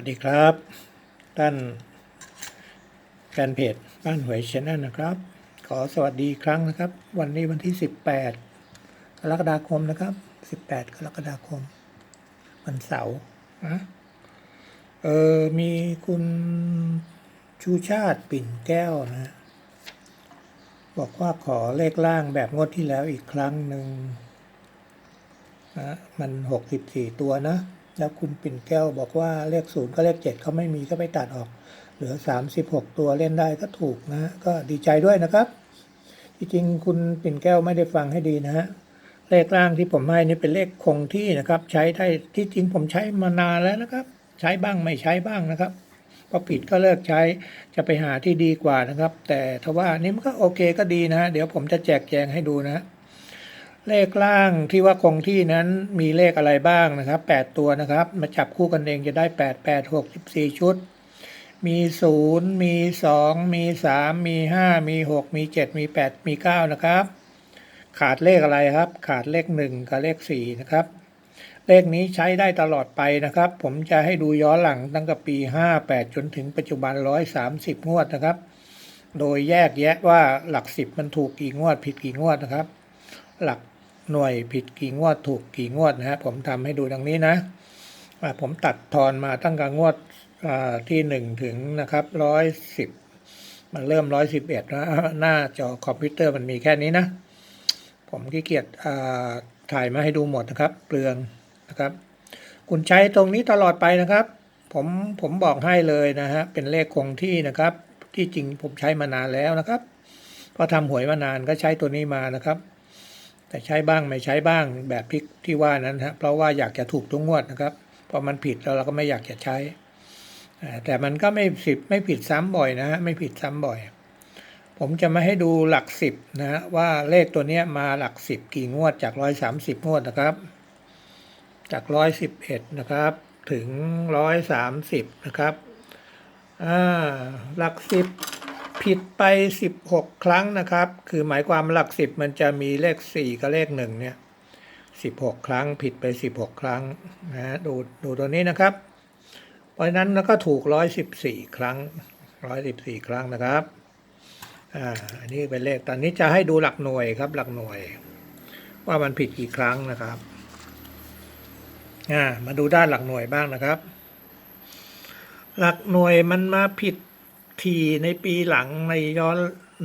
วัสดีครับท่านแฟนเพจบ้านหวยชแนลนะครับ ขอสวัสดีครั้งนะครับ วันนี้วันที่ 18 กรกฎาคมนะครับ 18 กรกฎาคม วันเสาร์นะเออมีคุณชูชาติปิ่นแก้วนะบอกว่าขอเลขล่างแบบงวดที่แล้วอีกครั้งหนึ่งนะมันหกสิบสี่ตัวนะ แล้วคุณปิ่นแก้วบอกว่าเลขศูนย์ก็เลขเจ็ดเขาไม่มีก็ไปตัดออก เหลือสามสิบหกตัวเล่นได้ก็ถูกนะก็ดีใจด้วยนะครับ จริงๆคุณปิ่นแก้วไม่ได้ฟังให้ดีนะฮะเลขล่างที่ผมให้นี่เป็นเลขคงที่นะครับ ใช้ได้ที่จริงผมใช้มานานแล้วนะครับ ใช้บ้างไม่ใช้บ้างนะครับพอผิดก็เลิกใช้จะไปหาที่ดีกว่านะครับ แต่ถ้าว่านี่มันก็โอเคก็ดีนะฮะเดี๋ยวผมจะแจกแจงให้ดูนะฮะ เลขล่างที่ว่าคงที่นั้นมีเลขอะไรบ้างนะครับแปดตัวนะครับ มาจับคู่กันเองจะได้แปดแปดหกสิบสี่ชุด มีศูนย์มีสองมีสามมีห้ามีหกมีเจ็ดมีแปดมีเก้านะครับ ขาดเลขอะไรครับ ขาดเลขหนึ่งกับเลขสี่นะครับ เลขนี้ใช้ได้ตลอดไปนะครับ ผมจะให้ดูย้อนหลังตั้งแต่ปี 58 จนถึงปัจจุบัน 130 งวดนะครับ โดยแยกแยะว่าหลักสิบมันถูกกี่งวดผิดกี่งวดนะครับ หลัก หน่วยผิดกี่งวดถูกกี่งวดนะฮะผมทำให้ดูดังนี้นะผมตัดทอนมาตั้งแต่งวดที่หนึ่งถึงนะครับร้อยสิบมันเริ่มร้อยสิบเอ็ดนะหน้าจอคอมพิวเตอร์มันมีแค่นี้นะ ผมขี้เกียจอ่าถ่ายมาให้ดูหมดนะครับ เปลืองนะครับ คุณใช้ตรงนี้ตลอดไปนะครับ ผมผมบอกให้เลยนะฮะเป็นเลขคงที่นะครับ ที่จริงผมใช้มานานแล้วนะครับพราะทำหวยมานานก็ใช้ตัวนี้มานะครับ แต่ใช้บ้างไม่ใช้บ้างแบบที่ที่ว่านั้นฮะเพราะว่าอยากจะถูกทุกงวดนะครับพอมันผิดแล้วเราก็ไม่อยากจะใช้ แต่มันก็ไม่สิบไม่ผิดซ้ำบ่อยนะฮะไม่ผิดซ้ำบ่อย ผมจะมาให้ดูหลักสิบนะฮะว่าเลขตัวเนี้ยมาหลักสิบกี่งวดจากร้อยสามสิบงวดนะครับ จากร้อยสิบเอ็ดนะครับถึงร้อยสามสิบนะครับอ่าหลักสิบ ผิดไป 16 ครั้งนะครับ คือหมายความหลัก 10 มันจะมีเลข 4 กับเลข 1 เนี่ย 16 ครั้งผิดไป 16 ครั้งนะฮะดูดูตัวนี้นะครับ เพราะฉะนั้นแล้วก็ถูก 114 ครั้ง 114 ครั้งนะครับอ่าอันนี้เป็นเลขตอนนี้จะให้ดูหลักหน่วยครับหลักหน่วย ว่ามันผิดกี่ครั้งนะครับอ่ามาดูด้านหลักหน่วยบ้างนะครับ หลักหน่วยมันมาผิด ทีในปีหลังในย้อน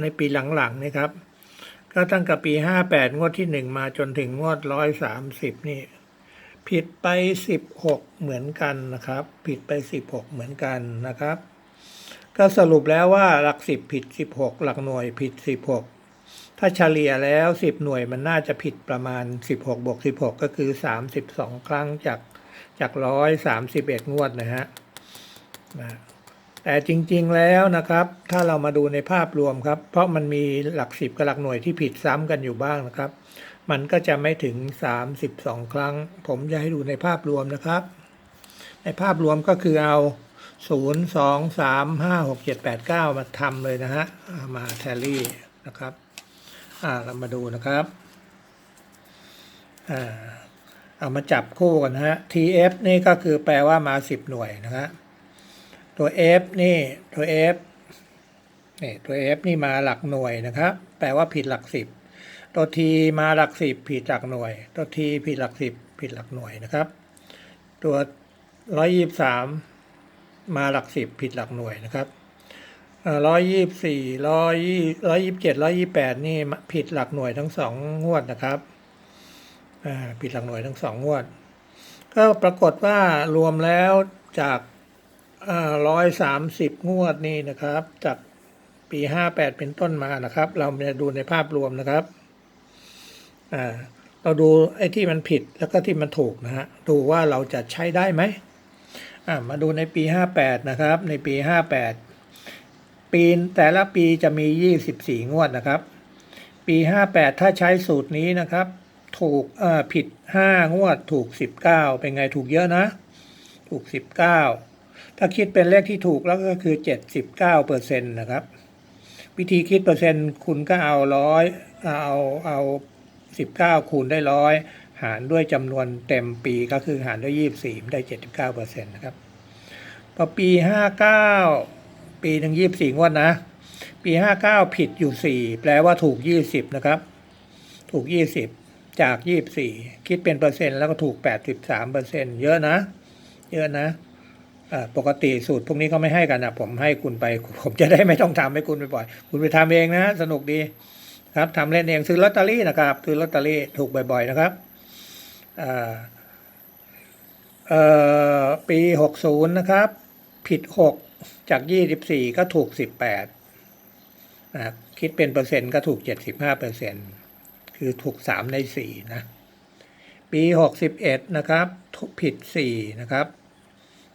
ในปีหลังๆนี่ครับ ก็ตั้งแต่ปีห้าแปดงวดที่หนึ่งมาจนถึงงวดร้อยสามสิบนี่ ผิดไปสิบหกเหมือนกันนะครับ ผิดไปสิบหกเหมือนกันนะครับ ก็สรุปแล้วว่าหลักสิบผิดสิบหกหลักหน่วยผิดสิบหกถ้าเฉลี่ยแล้วสิบหน่วยมันน่าจะผิดประมาณสิบหกบวกสิบหกก็คือสามสิบสองครั้งจากจากร้อยสามสิบเอ็ดงวดนะฮะนะ แต่จริงๆแล้วนะครับ ถ้าเรามาดูในภาพรวมครับ เพราะมันมีหลักสิบกับหลักหน่วยที่ผิดซ้ำกันอยู่บ้างนะครับ มันก็จะไม่ถึง 32 ครั้ง ผมจะให้ดูในภาพรวมนะครับ ในภาพรวมก็คือเอา 0 2 3 5 6 7 8 9 มาทำเลยนะฮะเอามาแทลลี่นะครับอ่าเรามาดูนะครับอ่าเอามาจับคู่กันนะฮะ TF นี่ก็คือแปลว่ามา 10 หน่วยนะฮะ ตัว F นี่ตัว F นี่ตัว F นี่มาหลักหน่วยนะครับ แปลว่าผิดหลักสิบตัว T มาหลักสิบผิดหลักหน่วย ตัว T ผิดหลักสิบผิดหลักหน่วยนะครับ ตัวร้อยยี่สามมาหลักสิบผิดหลักหน่วยนะครับร้อยยี่สี่ร้อยร้อยยี่เจ็ดร้อยยี่แปดนี่ผิดหลักหน่วยทั้งสองงวดนะครับผิดหลักหน่วยทั้งสองงวด ก็ปรากฏว่ารวมแล้วจาก ร้อยสามสิบงวดนี่นะครับ จากปีห้าแปดเป็นต้นมานะครับ เราจะดูในภาพรวมนะครับอ่าเราดูไอ้ที่มันผิดแล้วก็ที่มันถูกนะฮะดูว่าเราจะใช้ได้ไหมอ่ามาดูในปีห้าแปดนะครับ ในปีห้าแปดปีแต่ละปีจะมียี่สิบสี่งวดนะครับ ปีห้าแปดถ้าใช้สูตรนี้นะครับ ถูกอ่อผิดห้างวดถูกสิบเก้าเป็นไงถูกเยอะนะ ถูกสิบเก้า ถ้าคิดเป็นเลขที่ถูกแล้วก็คือ79เก้าเปอร์เซ็นต์นะครับ วิธีคิดเปอร์เซ็นต์คุณก็เอาร้อยเอาเอา19คูณได้ร้อยหารด้วยจำนวนเต็มปีก็คือหารด้วย24ได้79เก้าเปอร์เซ็นต์นะครับพอปีห้าเก้าปีหนึ่งยี่สิบสี่งวดนะ ปีห้าเก้าผิดอยู่สี่แปลว่าถูกยี่สิบนะครับ ถูกยี่สิบจากยี่บสี่คิดเป็นเปอร์เซ็นต์แล้วก็ถูกแปดสิบสามเปอร์เซ็นต์เยอะนะ เยอะนะ ปกติสูตรพวกนี้เขาไม่ให้กันนะผมให้คุณไป ผมจะได้ไม่ต้องทำให้คุณไปบ่อยๆคุณไปทำเองนะ สนุกดีครับทำเล่นเองซื้อลอตเตอรี่นะครับซื้อลอตเตอรี่ถูกบ่อยๆนะครับปีหกศูนย์นะครับ ผิดหกจากยี่สิบสี่ก็ถูกสิบแปดนะครับคิดเป็นเปอร์เซ็นต์ก็ถูกเจ็ดสิบห้าเปอร์เซ็นต์คือถูกสามในสี่นะ ปีหกสิบเอ็ดนะครับ ผิดสี่นะครับ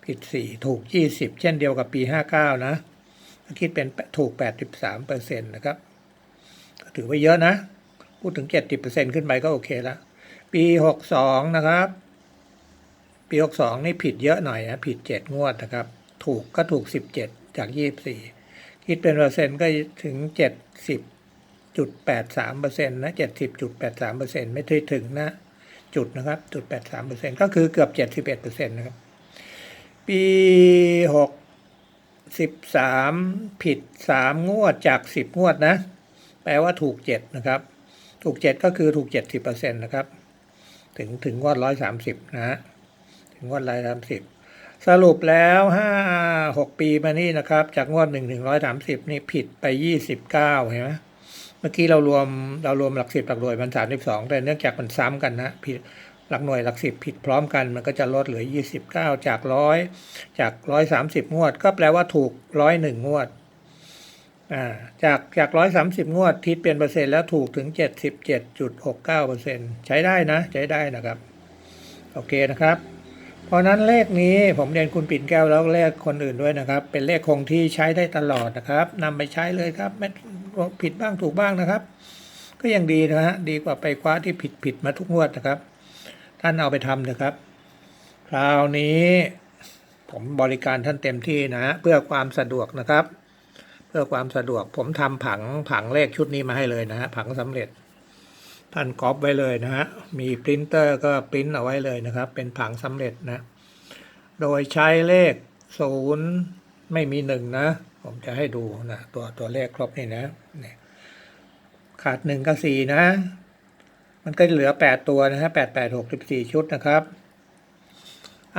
ผิดสี่ถูกยี่สิบเช่นเดียวกับปีห้าเก้านะ คิดเป็นถูกแปดสิบสามเปอร์เซ็นต์นะครับก็ถือว่าเยอะนะ พูดถึงเจ็ดสิบเปอร์เซ็นต์ขึ้นไปก็โอเคแล้ว ปีหกสองนะครับ ปีหกสองนี่ผิดเยอะหน่อยนะ ผิดเจ็ดงวดนะครับ ถูกก็ถูกสิบเจ็ดจากยี่สี่คิดเป็นเปอร์เซ็นต์ก็ถึงเจ็ดสิบจุดแปดสามเปอร์เซ็นต์นะเจ็ดสิบจุดแปดสามเปอร์เซ็นต์ไม่ได้ถึงนะจุดนะครับจุดแปดสามเปอร์เซ็นต์ก็คือเกือบเจ็ดสิบเอ็ดเปอร์เซ็นต์นะครับ ปีหกสิบสามผิดสามงวดจากสิบงวดนะ แปลว่าถูกเจ็ดนะครับ ถูกเจ็ดก็คือถูกเจ็ดสิบเปอร์เซ็นต์นะครับ ถึงถึงงวดร้อยสามสิบนะฮะถึงงวดร้อยสามสิบสรุปแล้วห้าหกปีมานี่นะครับ จากงวดหนึ่งถึงร้อยสามสิบนี่ผิดไปยี่สิบเก้าเห็นไหมเมื่อกี้เรารวมเรารวมหลักสิบหลักหน่วยมันสามสิบสองแต่เนื่องจากมันซ้ำกันนะผิด หลักหน่วยหลักสิบผิดพร้อมกันมันก็จะลดเหลือยี่สิบเก้าจากร้อยจากร้อยสามสิบงวด ก็แปลว่าถูกร้อยหนึ่งงวดาจากจากร้อยสามสิบงวดคิดเป็นเปอร์เซ็นต์แล้วถูกถึงเจ็ดสิบเจ็ดจุดหกเก้าเปอร์เซ็นใช้ได้นะใช้ได้นะครับ โอเคนะครับ เพราะนั้นเลขนี้ผมเรียนคุณปิ่นแก้วแล้วเลขคนอื่นด้วยนะครับ เป็นเลขคงที่ใช้ได้ตลอดนะครับนำไปใช้เลยครับไม่ผิดบ้างถูกบ้างนะครับ ก็ยังดีนะฮะดีกว่าไปคว้าที่ผิดผิดมาทุกงวดนะครับ ท่านเอาไปทำนะครับ คราวนี้ ผมบริการท่านเต็มที่นะ เพื่อความสะดวกนะครับ เพื่อความสะดวกผมทำผังผังเลขชุดนี้มาให้เลยนะฮะผังสำเร็จ ท่านก๊อปไว้เลยนะฮะมีปรินเตอร์ก็ปริ้นเอาไว้เลยนะครับ เป็นผังสำเร็จนะ โดยใช้เลขศูนย์ไม่มีหนึ่งนะ ผมจะให้ดูนะตัวตัวเลขครบนี่นะ ขาดหนึ่งกับสี่นะ มันก็เหลือแปดตัวนะฮะแปดแปดหกสิบสี่ชุดนะครับ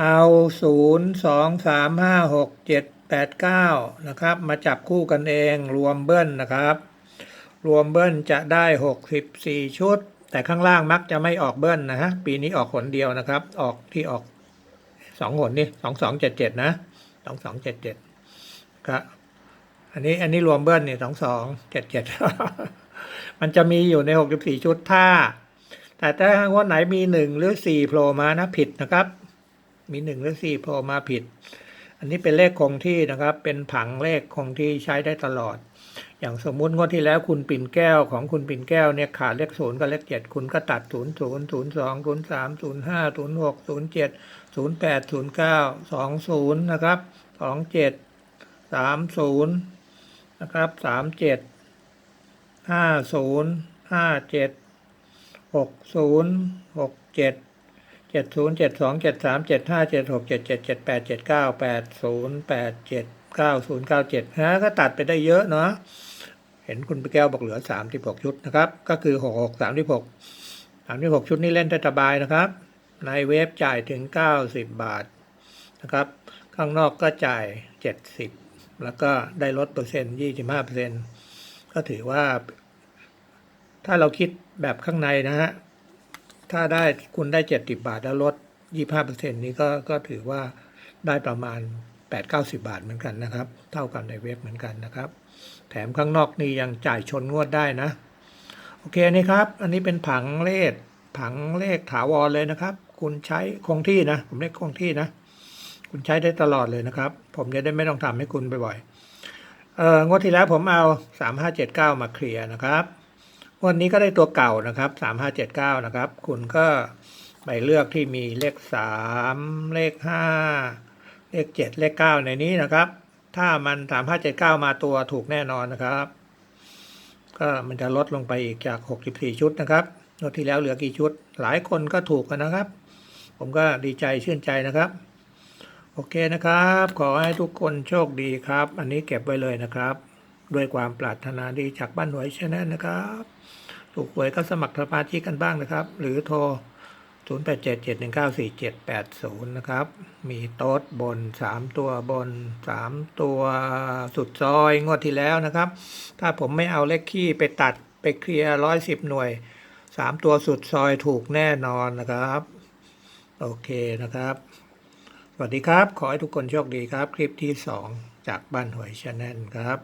เอาศูนย์สองสามห้าหกเจ็ดแปดเก้านะครับ มาจับคู่กันเองรวมเบิ้ลนะครับ รวมเบิ้ลจะได้หกสิบสี่ชุด แต่ข้างล่างมักจะไม่ออกเบิ้ลนะฮะปีนี้ออกหนเดียวนะครับ ออกที่ออกสองหนนี่สองสองเจ็ดเจ็ดนะสองสองเจ็ดเจ็ดครับอันนี้อันนี้รวมเบิ้ลเนี่ยสองสองเจ็ดเจ็ดมันจะมีอยู่ในหกสิบสี่ชุดถ้า แต่ถ้างวดไหนมีหนึ่งหรือสี่โผล่มานะผิดนะครับ มีหนึ่งหรือสี่โผล่มาผิด อันนี้เป็นเลขคงที่นะครับ เป็นผังเลขคงที่ใช้ได้ตลอด อย่างสมมุติงวดที่แล้วคุณปิ่นแก้วของคุณปิ่นแก้วเนี่ยขาดเลขศูนย์กับเลขเจ็ดคุณก็ตัดศูนย์ศูนย์ศูนย์สองศูนย์สามศูนย์ห้าศูนย์หกศูนย์เจ็ดศูนย์แปดศูนย์เก้าสองศูนย์นะครับสองเจ็ดสามศูนย์นะครับสามเจ็ดห้าศูนย์ห้าเจ็ด หกศูนย์หกเจ็ดเจ็ดศูนย์เจ็ดสองเจ็ดสามเจ็ดห้าเจ็ดหกเจ็ดเจ็ดเจ็ดแปดเจ็ดเก้าแปดศูนย์แปดเจ็ดเก้าศูนย์เก้าเจ็ดฮะก็ตัดไปได้เยอะเนาะเห็นคุณแก้วบอกเหลือสามที่หกชุดนะครับ ก็คือหกหกสามที่หกสามที่หกชุดนี้เล่นได้สบายนะครับ ในเว็บจ่ายถึงเก้าสิบบาทนะครับ ข้างนอกก็จ่ายเจ็ดสิบแล้วก็ได้ลดเปอร์เซ็นต์ยี่สิบห้าเปอร์เซ็นต์ก็ถือว่า ถ้าเราคิดแบบข้างในนะฮะ ถ้าได้คุณได้เจ็ดสิบาทแล้วลดยี่ห้าเปอร์เซ็นต์นี้ก็ก็ถือว่าได้ประมาณแปดเก้าสิบาทเหมือนกันนะครับ เท่ากับในเว็บเหมือนกันนะครับ แถมข้างนอกนี่ยังจ่ายชนงวดได้นะ โอเคนี่ครับ อันนี้เป็นผังเลขผังเลขถาวรเลยนะครับ คุณใช้คงที่นะ ผมเรียกคงที่นะ คุณใช้ได้ตลอดเลยนะครับ ผมจะได้ไม่ต้องทำให้คุณบ่อยๆเอองวดที่แล้วผมเอาสามห้าเจ็ดเก้ามาเคลียร์นะครับ วดนี้ก็ได้ตัวเก่านะครับสามห้าเจ็ดเก้านะครับ คุณก็ไปเลือกที่มีเลขสามเลขห้าเลขเจ็ดเลขเก้าในนี้นะครับ ถ้ามันสามห้าเจ็ดเก้ามาตัวถูกแน่นอนนะครับ ก็มันจะลดลงไปอีกจากหกสิบสี่ชุดนะครับงวดที่แล้วเหลือกี่ชุด หลายคนก็ถูกกันนะครับ ผมก็ดีใจชื่นใจนะครับ โอเคนะครับ ขอให้ทุกคนโชคดีครับ อันนี้เก็บไว้เลยนะครับ ด้วยความปรารถนาดีจากบ้านหวยชแนลนะครับ ถูกหวยก็สมัครสมาชิกกันบ้างนะครับ หรือโทร 0877194780 นะครับ มีโต๊ดบน 3 ตัวบน 3 ตัวสุดซอยงวดที่แล้วนะครับ ถ้าผมไม่เอาเลขขี้ไปตัดไปเคลียร์110หน่วย 3 ตัวสุดซอยถูกแน่นอนนะครับ โอเคนะครับ สวัสดีครับ ขอให้ทุกคนโชคดีครับ คลิปที่ 2 จากบ้านหวยชาแนลครับ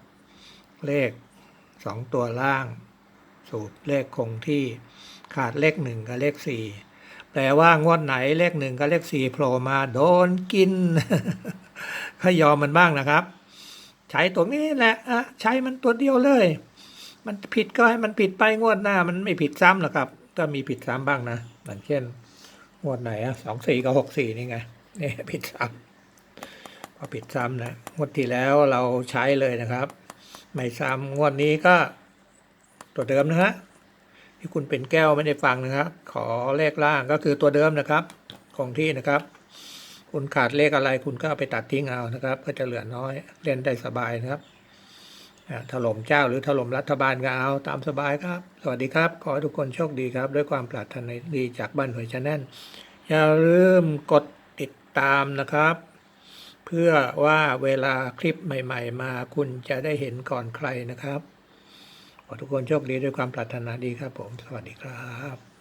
เลข 2 ตัวล่าง สูตรเลขคงที่ขาดเลข1กับเลข4แปลว่างวดไหนเลข1กับเลข4โผล่มาโดนกินก็ยอมมันบ้างนะครับ ใช้ตัวนี้แหละอะใช้มันตัวเดียวเลย มันผิดก็ให้มันผิดไปงวดหน้า มันไม่ผิดซ้ำหรอกครับ ก็มีผิดซ้ำบ้างนะอย่างเช่นงวดไหนอะสองสี่กับหกสี่นี่ไงนี่ผิดซ้ำพอผิดซ้ำนะงวดที่แล้วเราใช้เลยนะครับ ไม่ซ้ำงวดนี้ก็ ตัวเดิมนะฮะที่คุณเป็นแก้วไม่ได้ฟังนะครับ ขอเลขล่างก็คือตัวเดิมนะครับ คงที่นะครับ คุณขาดเลขอะไรคุณก็เอาไปตัดทิ้งเอานะครับ ก็จะเหลือน้อยเล่นได้สบายนะครับถล่มเจ้าหรือถล่มรัฐบาลก็เอาตามสบายครับ สวัสดีครับ ขอให้ทุกคนโชคดีครับ ด้วยความปรารถนาดีจากบ้านหวยชาแนลอย่าลืมกดติดตามนะครับ เพื่อว่าเวลาคลิปใหม่ ๆ มาคุณจะได้เห็นก่อนใครนะครับ ขอทุกคนโชคดีด้วยความปรารถนาดีครับผม สวัสดีครับ